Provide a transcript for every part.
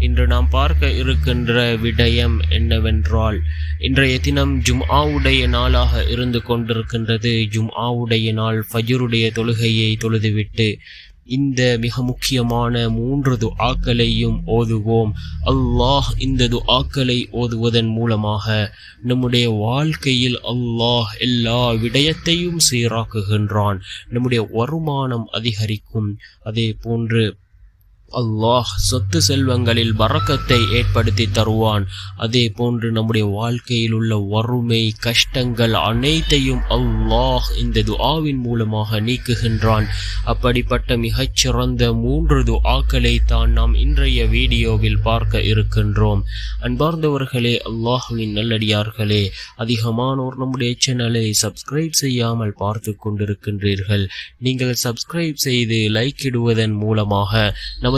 இன்று நாம் பார்க்க இருக்கின்ற விடயம் என்னவென்றால் இன்றைய தினம் ஜும்ஆவுடைய நாளாக இருந்து கொண்டிருக்கின்றது. ஜும்ஆவுடைய நாள் ஃபஜருடைய தொழுகையை தொழுதுவிட்டு இந்த மிக முக்கியமான மூன்று துஆக்களையும் ஓதுவோம். அல்லாஹ் இந்த துஆக்களை ஓதுவதன் மூலமாக நம்முடைய வாழ்க்கையில் அல்லாஹ் எல்லா விடயத்தையும் சீராக்குகின்றான். நம்முடைய வருமானம் அதிகரிக்கும். அதே போன்று அல்லாஹ் சொத்து செல்வங்களில் வரக்கத்தை ஏற்படுத்தி தருவான். அதே போன்று நம்முடைய வாழ்க்கையில் உள்ள வறுமை கஷ்டங்கள் அனைத்தையும் அல்லாஹ் இந்த துஆவின் மூலமாக நீக்குகின்றான். அப்படிப்பட்ட மிகச்சிறந்த மூன்று துஆக்களை தான் நாம் இன்றைய வீடியோவில் பார்க்க இருக்கின்றோம். அன்பார்ந்தவர்களே அல்லாஹுவின் நல்லடியார்களே அதிகமானோர் நம்முடைய சேனலை சப்ஸ்கிரைப் செய்யாமல் பார்த்து கொண்டிருக்கின்றீர்கள். நீங்கள் சப்ஸ்கிரைப் செய்து லைக் இடுவதன் மூலமாக நமது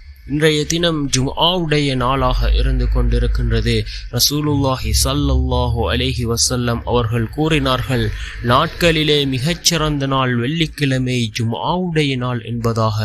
இன்றைய தினம் ஜும்ஆவுடைய நாளாக இருந்து கொண்டிருக்கின்றது. ரசூலுல்லாஹி சல்லல்லாஹு அலைஹி வசல்லம் அவர்கள் கூறினார்கள் நாட்களிலே மிகச்சிறந்த நாள் வெள்ளிக்கிழமை ஜும்ஆவுடைய நாள் என்பதாக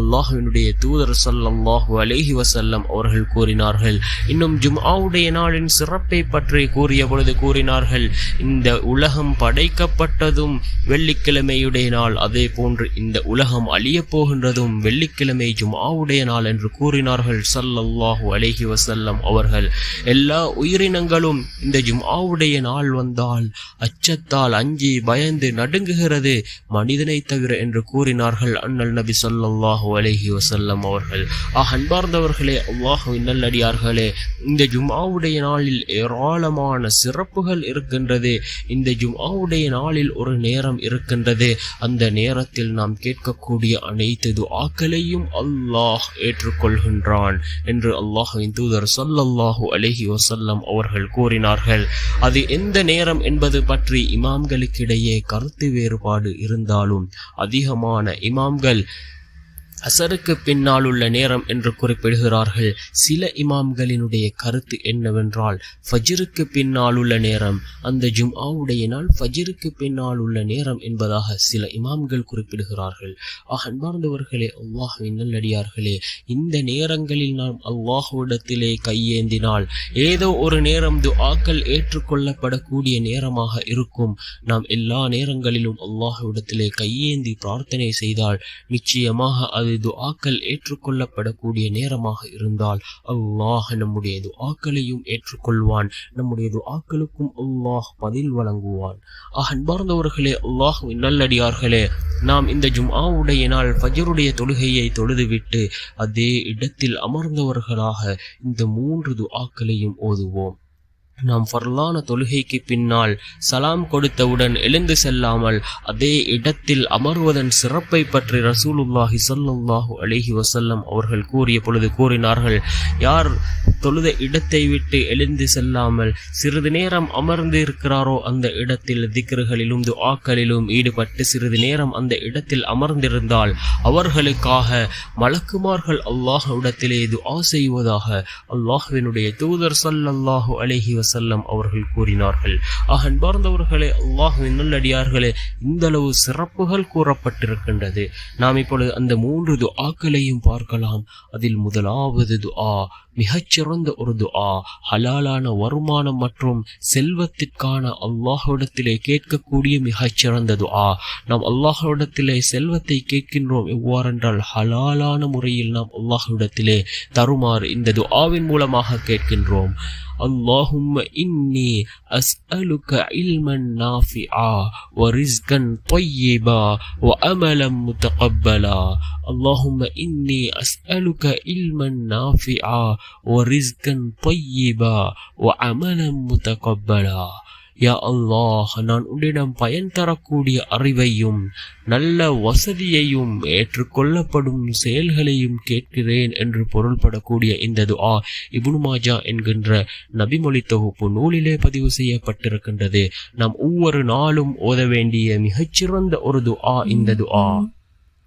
அல்லாஹுவினுடைய தூதர் சல்லல்லாஹு அலேஹி வசல்லம் அவர்கள் கூறினார்கள். இன்னும் ஜும்ஆவுடைய நாளின் சிறப்பை பற்றி கூறிய பொழுது கூறினார்கள் இந்த உலகம் படைக்கப்பட்டதும் வெள்ளிக்கிழமையுடைய நாள் அதே போன்று இந்த உலகம் அழியப் போகின்றதும் வெள்ளிக்கிழமை ஜும்ஆவுடைய நாள் என்று என்று கூறினார்கள். சல்லல்லாஹு அலேஹி வசல்லம் அவர்கள் எல்லா உயிரினங்களும் இந்த ஜும்ஆவுடைய நாள் வந்தால் அச்சத்தால் அஞ்சி பயந்து நடுங்குகிறது மனிதனை தவிர என்று கூறினார்கள் அண்ணல் நபி சொல்லல்லாஹு அலேஹி வசல்லம் அவர்கள். ஆஹ் அன்பார்ந்தவர்களே அல்லாஹுவின் நல்லடியார்களே இந்த ஜும்ஆவுடைய நாளில் ஏராளமான சிறப்புகள் இருக்கின்றது. இந்த ஜும்ஆவுடைய நாளில் ஒரு நேரம் இருக்கின்றது. அந்த நேரத்தில் நாம் கேட்கக்கூடிய அனைத்து துஆக்களையும் அல்லாஹ் ஏற்று ஏற்றுக்கொள்கின்றான் என்று அல்லாஹுவின் தூதர் சொல்லல்லாஹு அலஹி வசல்லம் அவர்கள் கூறினார்கள். அது எந்த நேரம் என்பது பற்றி இமாம்களுக்கிடையே கருத்து வேறுபாடு இருந்தாலும் அதிகமான இமாம்கள் அசருக்கு பின்னால் உள்ள நேரம் என்று குறிப்பிடுகிறார்கள். சில இமாம்களினுடைய கருத்து என்னவென்றால் ஃபஜிருக்கு பின்னால் உள்ள நேரம் அந்த ஜும்ஆவுடைய நாள் ஃபஜிருக்கு பின்னால் உள்ள நேரம் என்பதாக சில இமாம்கள் குறிப்பிடுகிறார்கள். ஆக அன்பார்ந்தவர்களே அல்லாஹுவின் நல்லடியார்களே இந்த நேரங்களில் நாம் அல்லாஹுவிடத்திலே கையேந்தினால் ஏதோ ஒரு நேரம் துஆக்கள் ஏற்றுக்கொள்ளப்படக்கூடிய நேரமாக இருக்கும். நாம் எல்லா நேரங்களிலும் அல்லாஹுவிடத்திலே கையேந்தி பிரார்த்தனை செய்தால் நிச்சயமாக அது அது துஆக்கள் ஏற்றுக்கொள்ளப்படக்கூடிய நேரமாக இருந்தால் அல்லாஹ் நம்முடைய துஆக்களையும் ஏற்றுக்கொள்வான். நம்முடைய துஆக்களுக்கும் அல்லாஹ் பதில் வழங்குவான். ஆஹ் அன்பார்ந்தவர்களே அல்லாஹ் நல்லடியார்களே நாம் இந்த ஜும்ஆவுடைய நாள் ஃபஜருடைய தொழுகையை தொழுதுவிட்டு அதே இடத்தில் அமர்ந்தவர்களாக இந்த மூன்று துஆக்களையும் ஓதுவோம். நாம் ஃபர்லான தொழுகைக்கு பின்னால் சலாம் கொடுத்தவுடன் எழுந்து செல்லாமல் அதே இடத்தில் அமர்வதன் சிறப்பை பற்றி ரசூலுல்லாஹி சல்லுல்லாஹு அலிஹி வசல்லம் அவர்கள் கூறிய பொழுது கூறினார்கள் யார் தொழுத இடத்தை விட்டு எழுந்து செல்லாமல் சிறிது நேரம் அமர்ந்து இருக்கிறாரோ அந்த இடத்தில் திக்ருகளிலும் துஆக்களிலும் ஈடுபட்டு சிறிது நேரம் அந்த இடத்தில் அமர்ந்திருந்தால் அவர்களுக்காக மலக்குமார்கள் அல்லாஹ் இடத்திலே துஆ செய்வதாக அல்லாஹுவினுடைய தூதர் ஸல்லல்லாஹு அலைஹி செல்லம் அவர்கள் கூறினார்கள். ஆக அன்பார்ந்தவர்களே அல்லாஹுவின் நல்லடியார்களே இந்த அளவு சிறப்புகள் கூறப்பட்டிருக்கின்றது. நாம் இப்பொழுது அந்த மூன்று துஆக்களையும் பார்க்கலாம். அதில் முதலாவது துஆ மிகச்சிறந்த ஒரு துஆ ஹலாலான வருமானம் மற்றும் செல்வத்திற்கான அல்லாஹுடத்திலே கேட்கக்கூடிய மிகச்சிறந்த துஆ. நாம் அல்லாஹுடத்திலே செல்வத்தை கேட்கின்றோம் எவ்வாறென்றால் ஹலாலான முறையில் நாம் அல்லாஹுடத்திலே தருமாறு இந்த துஆவின் மூலமாக கேட்கின்றோம். اللهم إني أسألك علما نافعا ورزقا طيبا وأملا متقبلا. اللهم إني أسألك علما نافعا ورزقا طيبا وعملا متقبلا. யா அல்லாஹ் நான் உன்னிடம் பயன் தரக்கூடிய அறிவையும் நல்ல வசதியையும் ஏற்றுக்கொள்ளப்படும் செயல்களையும் கேட்கிறேன் என்று பொருள்படக்கூடிய இந்த துஆ இபுனு மாஜா என்கின்ற நபிமொழி தொகுப்பு நூலிலே பதிவு செய்யப்பட்டிருக்கின்றது. நாம் ஒவ்வொரு நாளும் ஓத வேண்டிய மிகச்சிறந்த ஒரு துஆ இந்த துஆ.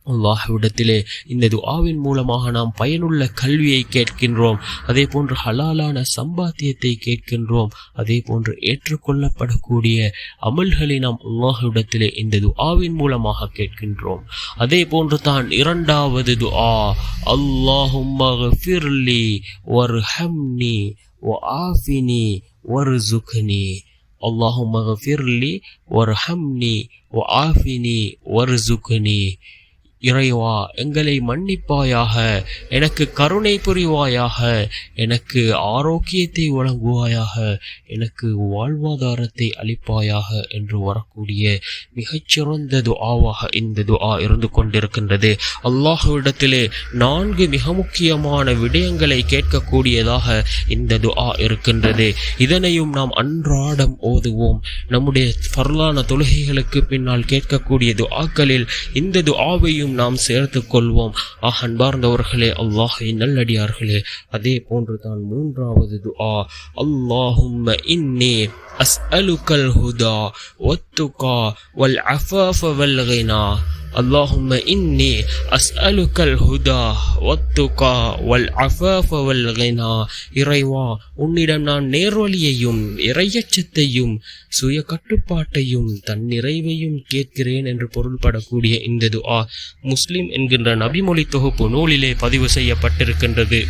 அல்லாஹ்விடத்திலே இந்த துஆவின் மூலமாக நாம் பயனுள்ள கல்வியை கேட்கின்றோம். அதே போன்று ஹலாலான சம்பாத்தியத்தை கேட்கின்றோம். அதே போன்று ஏற்றுக்கொள்ளப்படக்கூடிய அமல்களை நாம் அல்லாஹ்விடத்திலே இந்த துஆவின் மூலமாக கேட்கின்றோம். அதே போன்று தான் இரண்டாவது துஆ அல்லாஹும்மி ஒரு ஹம்னி ஓ ஆஃபினி ஒரு ஜுக்னி அல்லாஹும் மகஃபிர்லி ஒரு ஹம்னி ஓ ஆஃபினி ஒரு ஜுக்னி இறைவா எங்களை மன்னிப்பாயாக எனக்கு கருணை புரிவாயாக எனக்கு ஆரோக்கியத்தை வழங்குவாயாக எனக்கு வாழ்வாதாரத்தை அளிப்பாயாக என்று வரக்கூடிய மிகச்சிறந்த துஆவாக இந்த துஆ இருந்து கொண்டிருக்கின்றது. அல்லாஹுவிடத்திலே நான்கு மிக முக்கியமான விடயங்களை கேட்கக்கூடியதாக இந்த துஆ இருக்கின்றது. இதனையும் நாம் அன்றாடம் ஓதுவோம். நம்முடைய பரலான தொழுகைகளுக்கு பின்னால் கேட்கக்கூடிய துஆக்களில் இந்த துஆவையும் நாம் சேர்த்து கொள்வோம். ஆஹ் அன்பார்ந்தவர்களே அல்லாஹை நல்லடியார்களே அதே போன்று தான் மூன்றாவது துஆ. அல்லாஹும் இன்னே அஸ்அலுக்கல் ஹுதா ஒத்துகா வல் அஃபஃப வல் கினா. اللهم إني أسألك الهدى والتقى والعفاف والغنى இறைவா உன்னிடம் நான் நேர்வழியையும் இறையச்சத்தையும் சுய கட்டுப்பாட்டையும் தன் நிறைவையும் கேட்கிறேன் என்று பொருள்படக்கூடிய இந்த துஆ முஸ்லிம் என்கின்ற நபிமொழி தொகுப்பு நூலிலே பதிவு செய்யப்பட்டிருக்கின்றது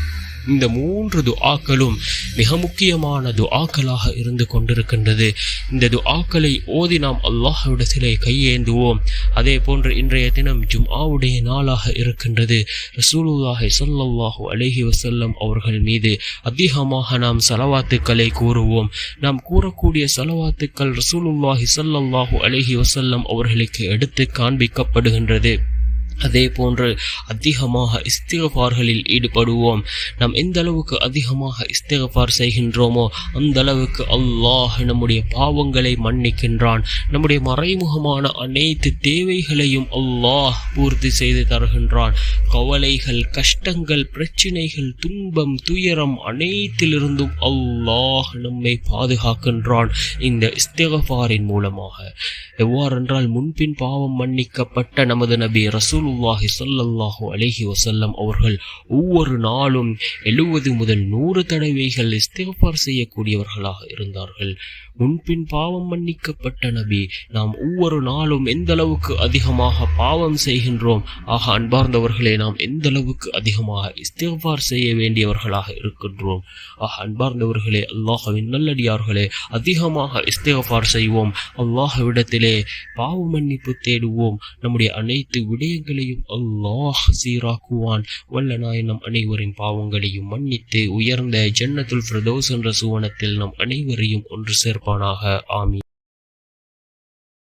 இந்த மூன்று துஆக்களும் மிக முக்கியமான துஆக்களாக இருந்து கொண்டிருக்கின்றது. இந்த துஆக்களை ஓதி நாம் அல்லாஹ்விடத்திலே கையேந்துவோம். அதே போன்று இன்றைய தினம் ஜும்ஆவுடைய நாளாக இருக்கின்றது. ரசூலுல்லாஹி ஸல்லல்லாஹு அலஹி வசல்லம் அவர்கள் மீது அதிகமாக நாம் சலவாத்துக்களை கூறுவோம். நாம் கூறக்கூடிய சலவாத்துக்கள் ரசூலுல்லாஹி ஸல்லல்லாஹு அலஹி வசல்லம் அவர்களுக்கு எடுத்து காண்பிக்கப்படுகின்றது. அதே போன்று அதிகமாக இஸ்திகபார்களில் ஈடுபடுவோம். நாம் எந்த அளவுக்கு அதிகமாக இஸ்திகபார் செய்கின்றோமோ அந்த அளவுக்கு அல்லாஹ் நம்முடைய பாவங்களை மன்னிக்கின்றான். நம்முடைய மறைமுகமான அனைத்து தேவைகளையும் அல்லாஹ் பூர்த்தி செய்து தருகின்றான். கவலைகள் கஷ்டங்கள் பிரச்சினைகள் துன்பம் துயரம் அனைத்திலிருந்தும் அல்லாஹ் நம்மை பாதுகாக்கின்றான் இந்த இஸ்திகபாரின் மூலமாக. எவ்வாறென்றால் முன்பின் பாவம் மன்னிக்கப்பட்ட நமது நபி ரசூலுல்லாஹி சல்லல்லாஹு அலஹி வசல்லம் அவர்கள் ஒவ்வொரு நாளும் எழுபது முதல் நூறு தடவைகள் இஸ்திஃபார் செய்யக்கூடியவர்களாக இருந்தார்கள். முன்பின் பாவம் மன்னிக்கப்பட்ட நபி. நாம் ஒவ்வொரு நாளும் எந்த அளவுக்கு அதிகமாக பாவம் செய்கின்றோம் ஆக அன்பார்ந்தவர்களே நாம் எந்த அளவுக்கு அதிகமாக இஸ்திகபார் செய்ய வேண்டியவர்களாக இருக்கின்றோம். ஆக அன்பார்ந்தவர்களே அல்லாஹவின் நல்லடியார்களே அதிகமாக இஸ்திகபார் செய்வோம். அல்லாஹவிடத்திலே பாவ மன்னிப்பு தேடுவோம். நம்முடைய அனைத்து விடயங்களையும் அல்லாஹ் சீராக்குவான். வல்ல நாய் நம் அனைவரின் பாவங்களையும் மன்னித்து உயர்ந்த ஜன்னத்துல் ஃபிரதோஸ் என்ற சுவனத்தில் நம் அனைவரையும் ஒன்று இருப்பானாக ஆமீன்.